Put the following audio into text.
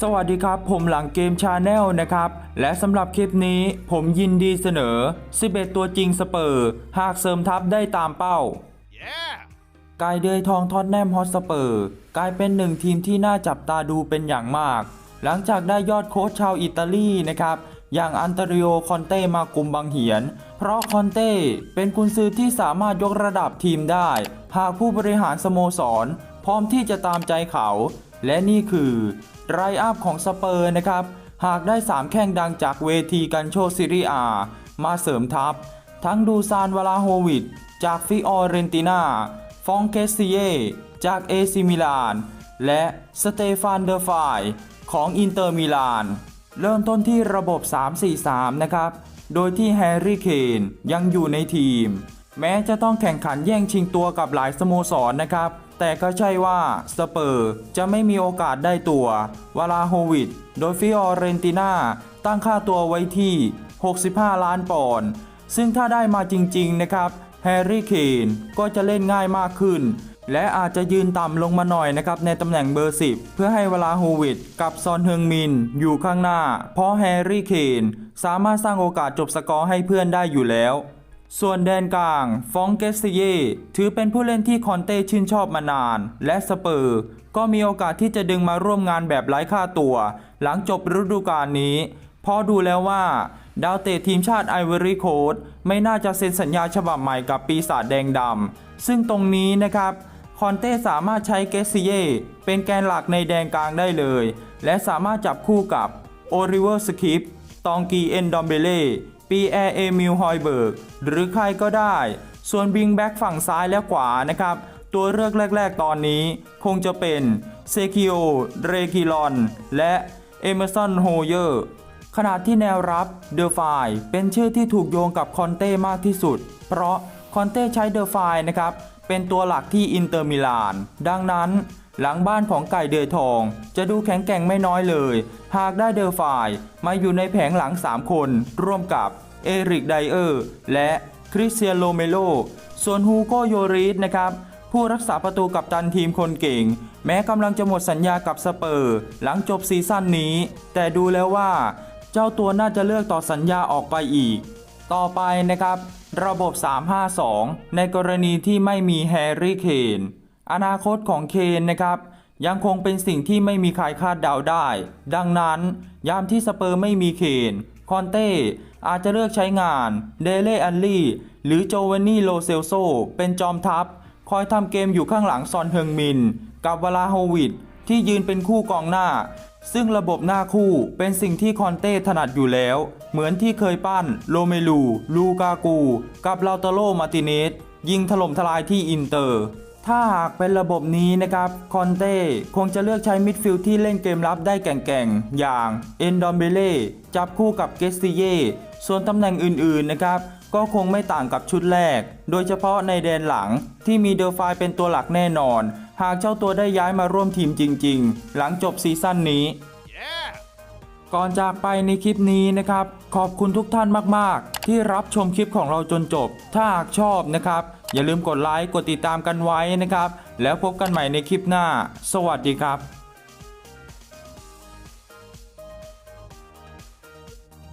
สวัสดีครับ ผมหลังเกมชาแนลนะครับ และสำหรับคลิปนี้ผมยินดีเสนอ 11 ตัวจริงสเปอร์ หากเสริมทัพได้ตามเป้า Yeah! กายเดยทองทอตแนมฮอตสเปอร์ กลายเป็นหนึ่งทีมที่น่าจับตาดูเป็นอย่างมาก หลังจากได้ยอดโค้ชชาวอิตาลีนะครับ อย่างอันเตริโอคอนเต้มากุมบังเหียน เพราะคอนเต้เป็นกุนซือที่สามารถยกระดับทีมได้ หากผู้บริหารสโมสร พร้อมที่จะตามใจเขา และนี่คือไรอัพของสเปอร์นะครับ หากได้ 3 แข้งดังจากเวทีกันโชซิริอามาเสริมทัพ ทั้งดูซานวลาโฮวิดจากฟิออเรนตินาฟองเคสซิเยจากเอซิมิลาน และสเตฟานเดอร์ไฟของอินเตอร์มิลาน เริ่มต้นที่ระบบ 3-4-3 นะครับ โดยที่แฮร์รี่เคนยังอยู่ในทีม แม้จะต้องแข่งขันแย่งชิงตัวกับหลายสโมสรนะครับ แต่ก็ใช่ว่าสเปอร์จะไม่มีโอกาสได้ตัววลาโฮวิดโดยฟิออเรนติน่าตั้งค่าตัวไว้ที่ 65 ล้านปอนด์ซึ่งถ้าได้มาจริง ๆ นะครับแฮร์รี่เคนก็จะเล่นง่ายมากขึ้น และอาจจะยืนต่ำลงมาหน่อยนะครับในตำแหน่งเบอร์ 10 เพื่อให้เวลาโฮวิดกับซอนเฮงมินอยู่ข้างหน้า เพราะแฮร์รี่เคนสามารถสร้างโอกาสจบสกอร์ให้เพื่อนได้อยู่แล้ว ส่วนแดนกลางฟองเกสเยถือเป็นผู้เล่นที่คอนเต้ชื่นชอบมานาน และสเปอร์ ก็มีโอกาสที่จะดึงมาร่วมงานแบบไร้ค่าตัว หลังจบฤดูกาลนี้เพราะดูแล้วว่า ดาวเตะทีมชาติไอวอรี่โคสต์ไม่น่าจะเซ็นสัญญาฉบับใหม่กับปีศาจแดงดำซึ่งตรงนี้นะครับคอนเต้สามารถใช้เกสเยเป็นแกนหลักในแดนกลางได้เลย และสามารถจับคู่กับโอริเวอร์สคิปตองกีเอนดอมเบเล่ ปีแอร์เอมิลฮอยเบิร์กหรือใครก็ได้ ส่วนบิงแบ็กฝั่งซ้ายและขวานะครับ ตัวเลือกแรก ๆ ตอนนี้ คงจะเป็นเซคิโอ เรกิลอน และเอเมอร์สันโฮเยอร์ ขณะที่แนวรับเดอ f ฟเป็นชื่อที่ถูกโยงกับคอนเต้มากที่สุด เพราะคอนเต้ใช้เดอ f ฟนะครับ เป็นตัวหลักที่อินเตอร์มิลาน ดังนั้น หลังบ้านของไก่เดือยทอง จะดูแข็งแกร่งไม่น้อยเลย หากได้เดอ f ฟมาอยู่ในแผงหลัง 3 คน ร่วมกับเอริกไดเออร์และคริสเซียโลเมโล ส่วนฮูโกโยริสนะครับ ผู้รักษาประตูกับตันทีมคนเก่ง แม้กำลังจะหมดสัญญากับสเปอร์ หลังจบซีซั่นนี้ แต่ดูแล้วว่า เจ้าตัวน่าจะเลือกต่อสัญญาออกไปอีก ต่อไปนะครับ ระบบ 352 ในกรณีที่ไม่มีแฮร์รี่เคน อนาคตของเคนนะครับยังคงเป็นสิ่งที่ไม่มีใครคาดเดาได้ ดังนั้น ยามที่สเปอร์ไม่มีเคนคอนเต้อาจจะเลือกใช้งานเดเล่อัลลี่หรือโจเวนนี่โลเซลโซเป็นจอมทัพ คอยทำเกมอยู่ข้างหลังซอนเฮิงมิน กับวลาโฮวิดที่ยืนเป็นคู่กองหน้า ซึ่งระบบหน้าคู่เป็นสิ่งที่คอนเต้ถนัดอยู่แล้ว เหมือนที่เคยปั้นโลเมลู ลูกากู กับลาตโลมาติเนสยิงถล่มทลายที่อินเตอร์ ถ้าหากเป็นระบบนี้นะครับคอนเต้คงจะเลือกใช้มิดฟิลด์ที่เล่นเกมรับได้แก่งๆ อย่างเอนดอมเบเล่จับคู่กับเกสติเย่ส่วนตำแหน่งอื่นๆนะครับก็คงไม่ต่างกับชุดแรก โดยเฉพาะในแดนหลังที่มีเดอร์ไฟเป็นตัวหลักแน่นอน หากเจ้าตัวได้ย้ายมาร่วมทีมจริงๆ หลังจบซีซั่นนี้ Yeah! ก่อนจากไปในคลิปนี้นะครับ ขอบคุณทุกท่านมากๆ ที่รับชมคลิปของเราจนจบ ถ้าหากชอบนะครับ อย่าลืมกดไลค์กดติดตามกันไว้นะครับ แล้วพบกันใหม่ในคลิปหน้า สวัสดีครับ